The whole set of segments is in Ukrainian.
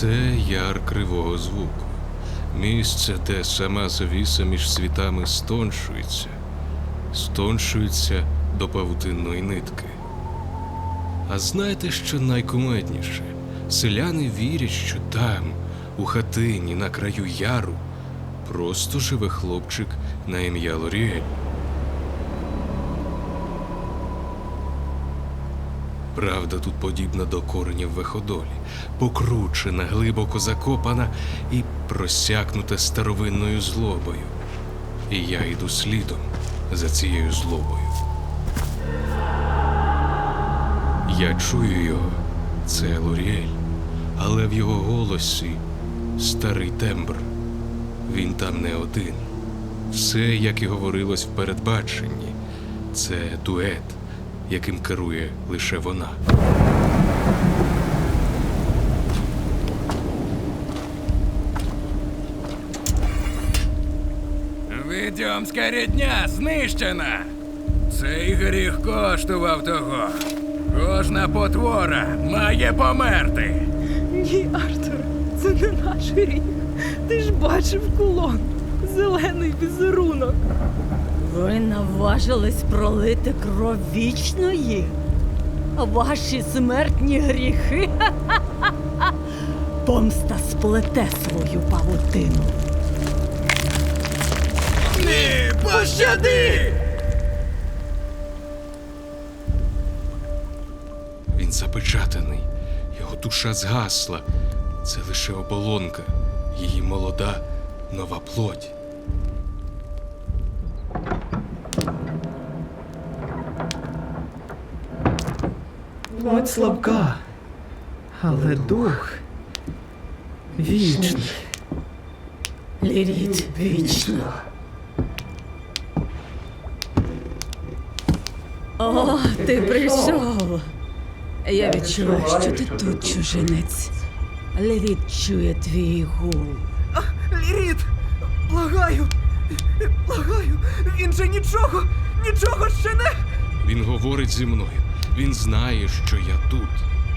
Це яр кривого звуку. Місце, де сама завіса між світами стоншується, стоншується до павутинної нитки. А знаєте, що найкумедніше? Селяни вірять, що там, у хатині на краю яру, просто живе хлопчик на ім'я Лоріель. Правда тут подібна до коренів виходолі, покручена, глибоко закопана і просякнута старовинною злобою. І я йду слідом за цією злобою. Я чую його, це Лоріель, але в його голосі старий тембр. Він там не один. Все, як і говорилось в передбаченні, це дует, яким керує лише вона. Відьомська рідня знищена. Цей гріх коштував того. Кожна потвора має померти. Ні, Артур, це не наш гріх. Ти ж бачив кулон. Зелений візерунок. Ви наважились пролити кров вічної? Ваші смертні гріхи? Помста сплете свою павутину. Ні, пощади! Він запечатаний, його душа згасла. Це лише оболонка, її молода, нова плоть. Плоть слабка, але дух вічний. Ліріт вічно. О, ти прийшов. Я відчуваю, що ти тут чужинець. Ліріт чує твій гул. Ліріт! Благаю! Благаю! Він же нічого, нічого ще не. Він говорить зі мною. Він знає, що я тут.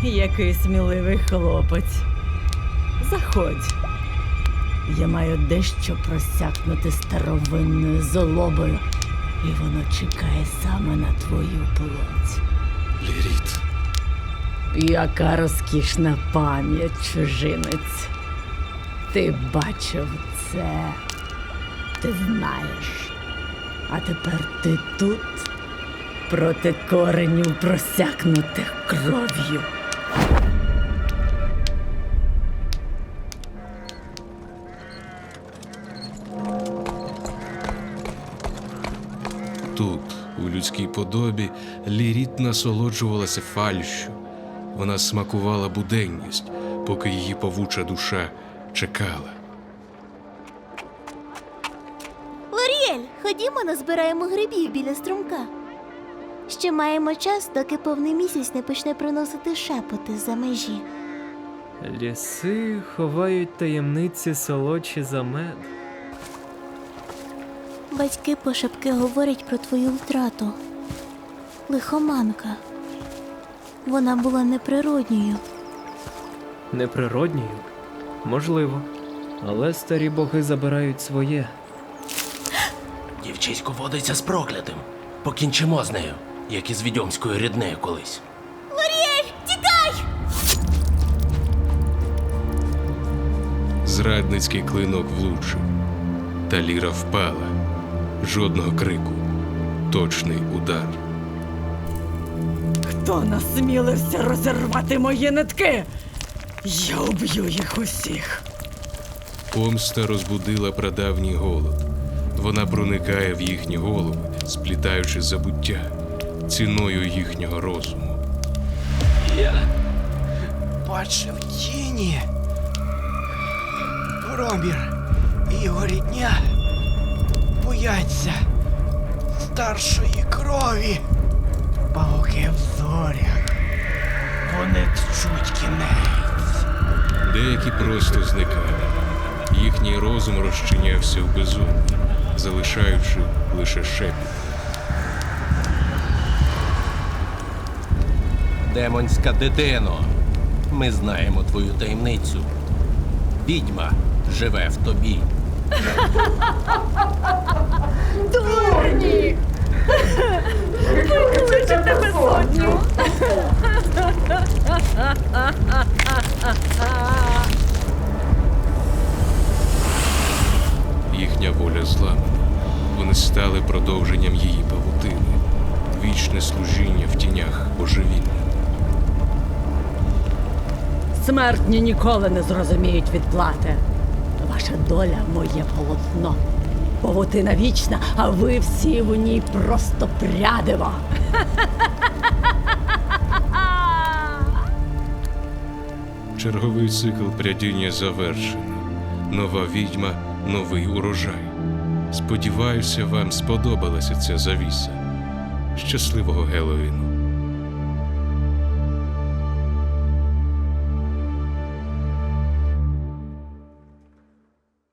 Який сміливий хлопець. Заходь. Я маю дещо просякнути старовинною злобою, і воно чекає саме на твою плоть. Ліріт. Яка розкішна пам'ять, чужинець. Ти бачив це, ти знаєш. А тепер ти тут проти коренів просякнутих кров'ю. Тут, у людській подобі, Ліріт насолоджувалася фальшю. Вона смакувала буденність, поки її павуча душа чекала. Лоріель, ходімо назбираємо грибів біля струмка. Ще маємо час, доки повний місяць не почне приносити шепоти за межі. Ліси ховають таємниці солодші за мед. Батьки пошепки говорять про твою втрату. Лихоманка. Вона була неприродньою. Неприродньою? Можливо. Але старі боги забирають своє. Дівчисько водиться з проклятим. Покінчимо з нею, як і з відьомською ріднею колись. Лоріель, тікай! Зрадницький клинок влучив. Та Ліра впала. Жодного крику. Точний удар. Хто насмілився розірвати мої нитки? Я уб'ю їх усіх. Помста розбудила прадавній голод. Вона проникає в їхні голови, сплітаючи забуття ціною їхнього розуму. Я Бачив тіні. Ромір і його рідня бояться старшої крові. Пауки в зорях. Вони тчуть кінець. Деякі просто зникали. Їхній розум розчинявся в безумні, залишаючи лише шепіт. Демонська дитино. Ми знаємо твою таємницю. відьма живе в тобі. Їхня воля зламана. Вони стали продовженням її павутини, вічне служіння в тінях божевілля. Смертні ніколи не зрозуміють відплати. Ваша доля моє полотно. Павутина вічна, а ви всі в ній просто прядиво. Черговий цикл прядіння завершено. Нова відьма, новий урожай. Сподіваюся, вам сподобалася ця завіса. Щасливого Геловіну!